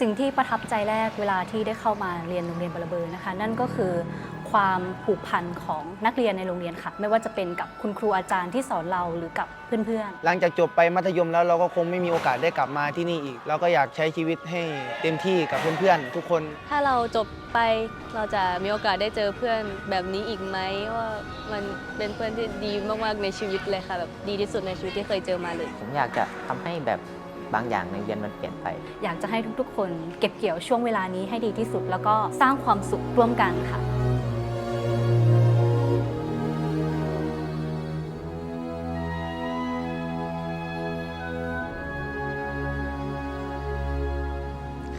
สิ่งที่ประทับใจแรกเวลาที่ได้เข้ามาเรียนโรงเรียนบาระเบอร์นะคะ นั่นก็คือความผูกพันของนักเรียนในโรงเรียนค่ะ ไม่ว่าจะเป็นกับคุณครูอาจารย์ที่สอนเราหรือกับเพื่อนๆ หลังจากจบไปมัธยมแล้วเราก็คงไม่มีโอกาสได้กลับมาที่นี่อีก เราก็อยากใช้ชีวิตให้เต็มที่กับเพื่อนๆ ทุกคน ถ้าเราจบไปเราจะมีโอกาสได้เจอเพื่อนแบบนี้อีกไหมว่ามันเป็นเพื่อนที่ดีมากๆในชีวิตเลยค่ะแบบดีที่สุดในชีวิตที่เคยเจอมาเลย ผมอยากจะทำให้แบบ บางอย่างในเรียนมันเปลี่ยนไป อยากจะให้ทุกๆ คนเก็บเกี่ยวช่วงเวลานี้ให้ดีที่สุด แล้วก็สร้างความสุขร่วมกันค่ะ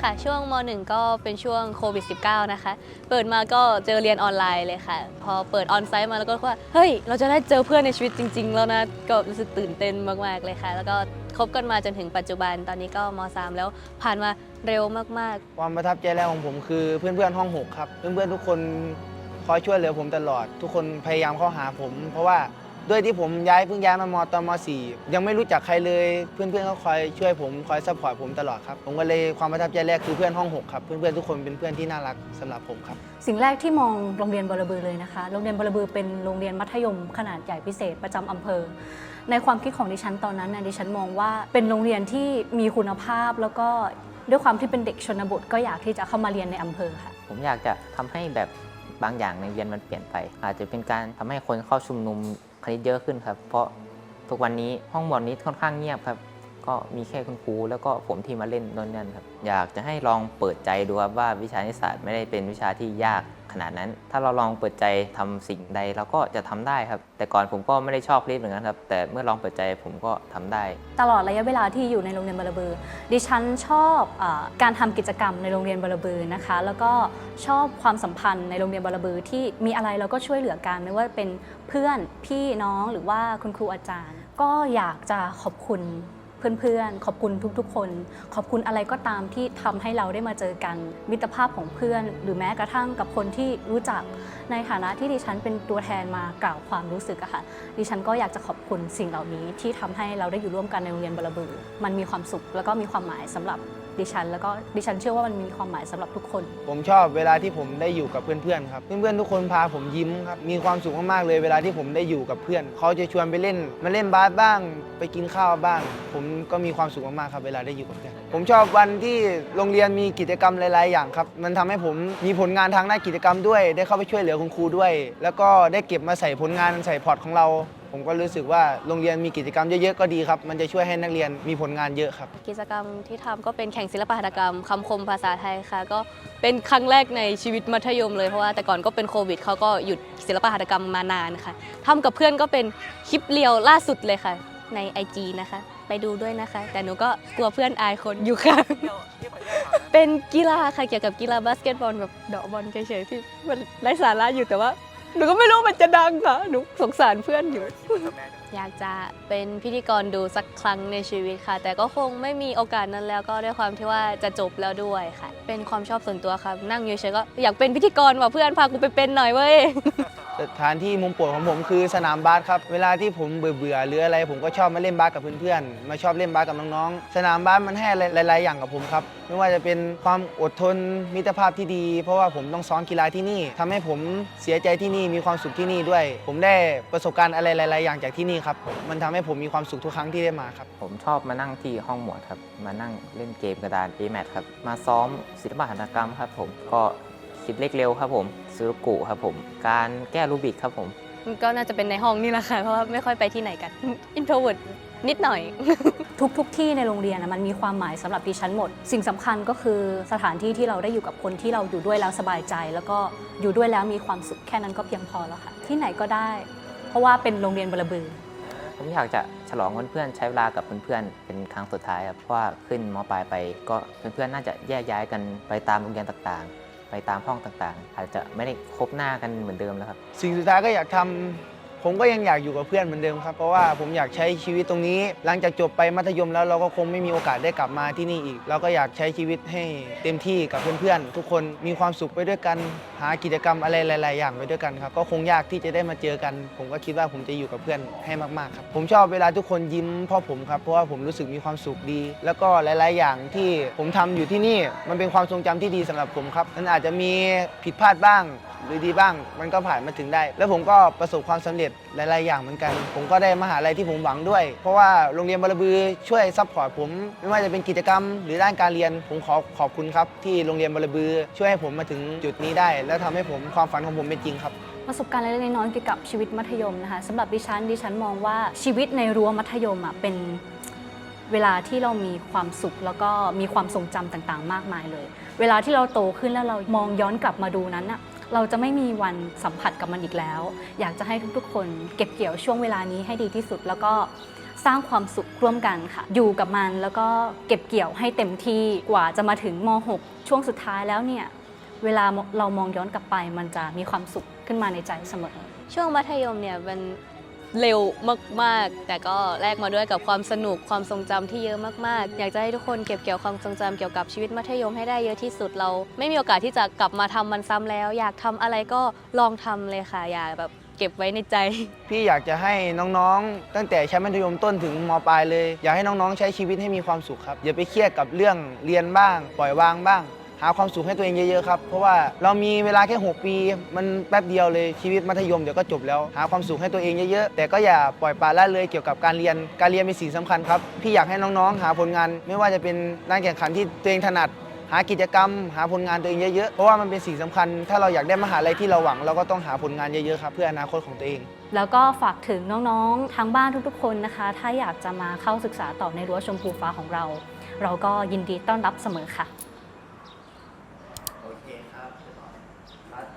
ค่ะ ช่วงม .1 ก็เป็นช่วงโควิด -19 นะคะ เปิดมาก็เจอเรียนออนไลน์เลยค่ะ พอเปิดออนไซต์มาแล้วก็ว่า เฮ้ย เราจะได้เจอเพื่อนในชีวิตจริง ๆ แล้วนะ ก็รู้สึกตื่นเต้นมาก ๆ เลยค่ะ แล้วก็คบกันมาจนถึงปัจจุบัน ตอนนี้ก็ม .3 แล้วผ่านมาเร็วมากๆความประทับใจแรกของผมคือเพื่อนๆห้องหกครับ เพื่อนๆทุกคนคอยช่วยเหลือผมตลอด ทุกคนพยายามเข้าหาผม เพราะว่า ด้วยที่ผมย้ายเพิ่งย้ายมามตอนมสี่ยังไม่รู้จักใครเลย เพื่อนๆเขาคอยช่วยผมคอยซัพพอร์ตผมตลอดครับ ผมก็เลยความประทับใจแรกคือเพื่อนห้องหกครับ เพื่อนๆทุกคนเป็นเพื่อนที่น่ารักสำหรับผมครับ สิ่งแรกที่มองโรงเรียนบาระบือเลยนะคะ โรงเรียนบาระบือเป็นโรงเรียนมัธยมขนาดใหญ่พิเศษประจำอำเภอ ในความคิดของดิฉันตอนนั้นนะดิฉันมองว่าเป็นโรงเรียนที่มีคุณภาพแล้วก็ด้วยความที่เป็นเด็กชนบทก็อยากที่จะเข้ามาเรียนในอำเภอค่ะ ผมอยากจะทำให้แบบบางอย่างในโรงเรียนมันเปลี่ยนไป อาจจะเป็นการทำให้คนเข้าชุมนุม คณิตเยอะขึ้นครับ เพราะทุกวันนี้ห้องหมวดนี้ค่อนข้างเงียบครับ ก็มีแค่คุณครูแล้วก็ผมที่มาเล่นโน่นนั่นครับ อยากจะให้ลองเปิดใจดูครับว่าวิชานิสสัตไม่ได้เป็นวิชาที่ยากขนาดนั้น ถ้าเราลองเปิดใจทำสิ่งใดเราก็จะทำได้ครับ แต่ก่อนผมก็ไม่ได้ชอบคลิปเหมือนกันครับ แต่เมื่อลองเปิดใจผมก็ทำได้ ตลอดระยะเวลาที่อยู่ในโรงเรียนบาระบือดิฉันชอบอการทำกิจกรรมในโรงเรียนบาระบือนะคะ แล้วก็ชอบความสัมพันธ์ในโรงเรียนบาระบือที่มีอะไรเราก็ช่วยเหลือกันไม่ว่าเป็นเพื่อนพี่น้องหรือว่าคุณครูอาจารย์ ก็อยากจะขอบคุณ เพื่อนๆ ขอบคุณทุกๆ คน ขอบคุณอะไรก็ตามที่ทำให้เราได้มาเจอกัน มิตรภาพของเพื่อน หรือแม้กระทั่งกับคนที่รู้จัก ในฐานะที่ดิฉันเป็นตัวแทนมากล่าวความรู้สึกอะค่ะ ดิฉันก็อยากจะขอบคุณสิ่งเหล่านี้ที่ทำให้เราได้อยู่ร่วมกันในโรงเรียนบารบือ มันมีความสุขแล้วก็มีความหมายสำหรับ ดิฉัน แล้วก็ดิฉันเชื่อว่ามันมีความหมายสำหรับทุกคน ผมชอบเวลาที่ผมได้อยู่กับเพื่อนๆครับเพื่อนๆทุกคนพาผมยิ้มครับมีความสุขมากๆเลย เวลาที่ผมได้อยู่กับเพื่อน เขาจะชวนไปเล่นมาเล่นบาสบ้าง ไปกินข้าวบ้าง ผมก็มีความสุขมากๆครับเวลาได้อยู่กับเพื่อนผมชอบวันที่โรงเรียนมีกิจกรรมหลายๆ อย่างครับมันทำให้ผมมีผลงานทางด้านกิจกรรมด้วย ได้เข้าไปช่วยเหลือคุณครูด้วย แล้วก็ได้เก็บมาใส่ผลงานใส่พอร์ตของเรา ผมก็รู้สึกว่าโรงเรียนมีกิจกรรมเยอะๆก็ดีครับ มันจะช่วยให้นักเรียนมีผลงานเยอะครับ กิจกรรมที่ทำก็เป็นแข่งศิลปหัตถกรรมคำคมภาษาไทยค่ะ ก็เป็นครั้งแรกในชีวิตมัธยมเลยเพราะว่าแต่ก่อนก็เป็นโควิดเขาก็หยุดศิลปหัตถกรรมมานานค่ะทำกับเพื่อนก็เป็นคลิปเรียวล่าสุดเลยค่ะ ใน IG นะคะ ไปดูด้วยนะคะ แต่หนูก็กลัวเพื่อนอายคนอยู่ค่ะเป็นกีฬาค่ะเกี่ยวกับกีฬาบาสเกตบอลแบบเดาะบอลเฉยๆที่มันไร้สาระอยู่แต่ว่า หนูก็ไม่รู้มันจะดังค่ะ หนูสงสารเพื่อนอยู่ อยากจะเป็นพิธีกรดูสักครั้งในชีวิตค่ะ แต่ก็คงไม่มีโอกาสนั้นแล้วก็ด้วยความที่ว่าจะจบแล้วด้วยค่ะ เป็นความชอบส่วนตัวครับนั่งอยู่เฉยก็อยากเป็นพิธีกรว่ะเพื่อนพากูไปเป็นหน่อยเว้ย สถานที่มุมโปรดของผมคือสนามบาสครับ เวลาที่ผมเบื่อเบื่อๆหรืออะไร ผมก็ชอบมาเล่นบาสกับเพื่อนๆ มาชอบเล่นบาสกับน้องๆ สนามบาสมันให้หลายๆอย่างกับผมครับ ไม่ว่าจะเป็นความอดทนมิตรภาพที่ดี เพราะว่าผมต้องซ้อมกีฬาที่นี่ทำให้ผมเสียใจที่นี่มีความสุขที่นี่ด้วย ผมได้ประสบการณ์อะไรหลาย ๆ อย่างจากที่นี่ครับ มันทำให้ผมมีความสุขทุกครั้งที่ได้มาครับ ผมชอบมานั่งที่ห้องหมวดครับ มานั่งเล่นเกมกระดาน a m a t ครับ มาซ้อมศิลปะหัตถกรรมครับ ผมก็ คิดเลขเร็วครับผมซูรุกุครับผม การแก้รูบิกครับผมก็น่าจะเป็นในห้องนี่แหละค่ะเพราะว่าไม่ค่อยไปที่ไหนกันอินโทรเวิร์ดนิดหน่อย ทุกทุกที่ในโรงเรียนนะมันมีความหมายสำหรับดิฉันหมด สิ่งสำคัญก็คือสถานที่ที่เราได้อยู่กับคนที่เราอยู่ด้วยแล้วสบายใจ แล้วก็อยู่ด้วยแล้วมีความสุขแค่นั้นก็เพียงพอแล้วค่ะที่ไหนก็ได้ เพราะว่าเป็นโรงเรียนบาระบือผมอยากจะฉลองวันเพื่อนๆใช้เวลากับเพื่อนๆเป็นครั้งสุดท้ายครับเพราะว่าขึ้นมปลายไปก็เพื่อนๆน่าจะแยกย้ายกันไปตามโรงเรียนต่างๆ ไปตามห้องต่างๆ อาจจะไม่ได้คบหน้ากันเหมือนเดิมแล้วครับ สิ่งสุดท้ายก็อยากทำ ผมก็ยังอยากอยู่กับเพื่อนเหมือนเดิมครับ เพราะว่าผมอยากใช้ชีวิตตรงนี้ หลังจากจบไปมัธยมแล้วเราก็คงไม่มีโอกาสได้กลับมาที่นี่อีก เราก็อยากใช้ชีวิตให้เต็มที่กับเพื่อนๆทุกคนมีความสุขไปด้วยกัน หากิจกรรมอะไรหลาย ๆ อย่างไปด้วยกันครับก็คงยากที่จะได้มาเจอกัน ผมก็คิดว่าผมจะอยู่กับเพื่อนให้มากๆครับผมชอบเวลาทุกคนยิ้มพ่อผมครับเพราะว่าผมรู้สึกมีความสุขดี แล้วก็หลาย ๆ อย่างที่ผมทำอยู่ที่นี่มันเป็นความทรงจำที่ดีสำหรับผมครับมันอาจจะมีผิดพลาดบ้าง รือดีบ้าง มันก็ผ่านมาถึงได้ แล้วผมก็ประสบความสำเร็จหลาย ๆ อย่างเหมือนกัน ผมก็ได้มหาลัยที่ผมหวังด้วย เพราะว่าโรงเรียนบารบือช่วยซัพพอร์ตผม ไม่ว่าจะเป็นกิจกรรม หรือด้านการเรียน ผมขอขอบคุณครับ ที่โรงเรียนบารบือ ช่วยให้ผมมาถึงจุดนี้ได้ แล้วทำให้ผมความฝันของผมเป็นจริงครับประสบการณ์เล็กๆน้อยๆเกี่ยวกับชีวิตมัธยมนะคะสำหรับดิฉันดิฉันมองว่าชีวิตในรั้วมัธยมอะเป็นเวลาที่เรามีความสุขแล้วก็มีความทรงจำต่างๆ มากมายเลย เวลาที่เราโตขึ้นแล้วเรามองย้อนกลับมาดูนั้นอะ เราจะไม่มีวันสัมผัสกับมันอีกแล้ว อยากจะให้ทุกๆ คนเก็บเกี่ยวช่วงเวลานี้ให้ดีที่สุด แล้วก็สร้างความสุขร่วมกันค่ะ อยู่กับมันแล้วก็เก็บเกี่ยวให้เต็มที่กว่าจะมาถึงม .6 ช่วงสุดท้ายแล้วเนี่ยเวลาเรามองย้อนกลับไป มันจะมีความสุขขึ้นมาในใจเสมอ ช่วงมัธยมเนี่ยมัน เร็วมากๆ แต่ก็แลกมาด้วยกับความสนุกความทรงจำที่เยอะมากๆ อยากจะให้ทุกคนเก็บเกี่ยวความทรงจำเกี่ยวกับชีวิตมัธยมให้ได้เยอะที่สุดเรา ไม่มีโอกาสที่จะกลับมาทำมันซ้ำแล้ว อยากทำอะไรก็ลองทำเลยค่ะ อย่าแบบเก็บไว้ในใจ พี่อยากจะให้น้องๆ ตั้งแต่ชั้นมัธยมต้นถึงมปลายเลย อยากให้น้องๆ ใช้ชีวิตให้มีความสุขครับ อย่าไปเครียดกับเรื่องเรียนบ้าง ปล่อยวางบ้าง หาความสุขให้ตัวเองเยอะๆครับ เพราะว่าเรามีเวลาแค่ 6 ปี มันแป๊บเดียวเลยชีวิตมัธยมเดี๋ยวก็จบแล้ว หาความสุขให้ตัวเองเยอะๆ แต่ก็อย่าปล่อยปละละเลยเกี่ยวกับการเรียน การเรียนเป็นสิ่งสำคัญครับ พี่อยากให้น้องๆ หาผลงาน ไม่ว่าจะเป็นด้านแข่งขันที่ตัวเองถนัด หากิจกรรม หาผลงานตัวเองเยอะๆ เพราะว่ามันเป็นสิ่งสำคัญ ถ้าเราอยากได้มหาลัยที่เราหวังเราก็ต้องหาผลงานเยอะๆครับเพื่ออนาคตของตัวเอง แล้วก็ฝากถึงน้องๆ ทางบ้านทุกๆ คนนะคะ ถ้าอยากจะมาเข้าศึกษาต่อในรั้วชมพูฟ้าของเรา เราก็ยินดีต้อนรับเสมอค่ะ ครับ